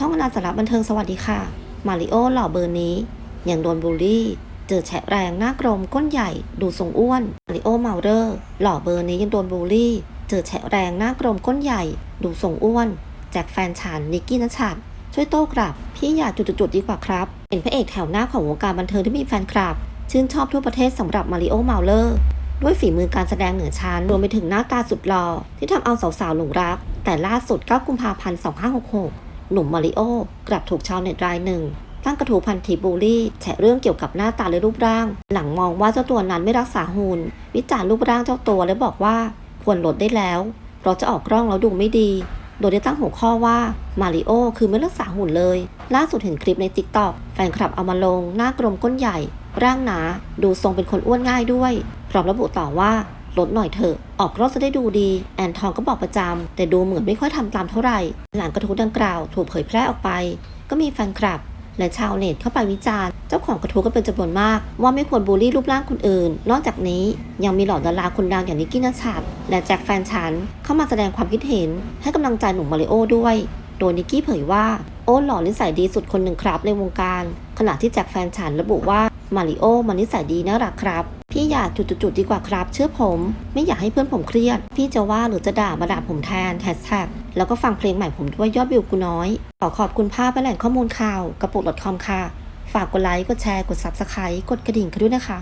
ช่องอนาสาระบันเทิงสวัสดีค่ะ มาริโอหล่อเบอร์นี้ยังโดนบูลลี่ เจอแฉะแรงหน้ากลมก้นใหญ่ ดูทรงอ้วน มาริโอเมาเรอร์ หล่อเบอร์นี้ยังโดนบูลลี่ เจอแฉะแรงหน้ากลมก้นใหญ่ ดูทรงอ้วน แจกแฟนฉันนิกกี้นัชชัดช่วยโต้กลับ พี่อยากจุดๆดีกว่าครับ เป็นพระเอกแถวหน้าของวงการบันเทิงที่มีแฟนคลับ ชื่นชอบทั่วประเทศสำหรับมาริโอเมาเลอร์ด้วยฝีมือการแสดงเหนือชั้นรวมไปถึงหน้าตาสุดหล่อที่ทำเอาสาวๆหลงรัก แต่ล่าสุด 9 กุมภาพันธ์ 2566 หนุ่มมาริโอกลับถูกชาวเน็ตรายหนึ่ง ตั้งกระทู้พันทิปบูลลี่แฉเรื่องเกี่ยวกับหน้าตาและรูปร่าง หลังมองว่าเจ้าตัวนั้นไม่รักษาหุ่นวิจารณ์รูปร่างเจ้าตัวและบอกว่าควรลดได้แล้วเพราะจะออกกล้องแล้วดูไม่ดี โดยได้ตั้งหัวข้อว่ามาริโอคือไม่รักษาหุ่นเลย ล่าสุดเห็นคลิปใน t ิ k t o k แฟนคลับเอามาลงหน้ากลมก้นใหญ่ ร่างหนา ดูทรงเป็นคนอ้วนง่ายด้วย พร้อมระบุต่อว่า ลดหน่อยเถอะ ออกรอบจะได้ดูดี แอนทองก็บอกประจำแต่ดูเหมือนไม่ค่อยทำตามเท่าไหร่ หลังกระทู้ดังกล่าวถูกเผยแพร่ออกไป ก็มีแฟนคลับ และชาวเน็ตเข้าไปวิจารณ์ เจ้าของกระทู้ก็เป็นจำนวนมาก ว่าไม่ควรบูลลี่รูปร่างคนอื่น นอกจากนี้ยังมีเหล่อดาราคนดังอย่างนิกกี้นัชชัดและแจ็คแฟนฉันเข้ามาแสดงความคิดเห็น ให้กำลังใจหนุ่มมาริโอด้วย โดยนิกกี้เผยว่าโอ้หล่อนิสัยดีสุดคนหนึ่งครับในวงการ ขณะที่แจ็คแฟนฉันระบุว่ามาริโอมันนิสัยดีน่ารักครับ พี่อยากจุดๆดีกว่าครับ เชื่อผม ไม่อยากให้เพื่อนผมเครียด พี่จะว่าหรือจะด่ามาด่าผมแทนแฮชแท็กแล้วก็ฟังเพลงใหม่ผมด้วยยอดวิวกูน้อย ขอขอบคุณภาพและแหล่งข้อมูลข่าวกระปุก .com ค่ะ ฝากกดไลค์ กดแชร์ กด Subscribe กดกระดิ่งกันด้วยนะคะ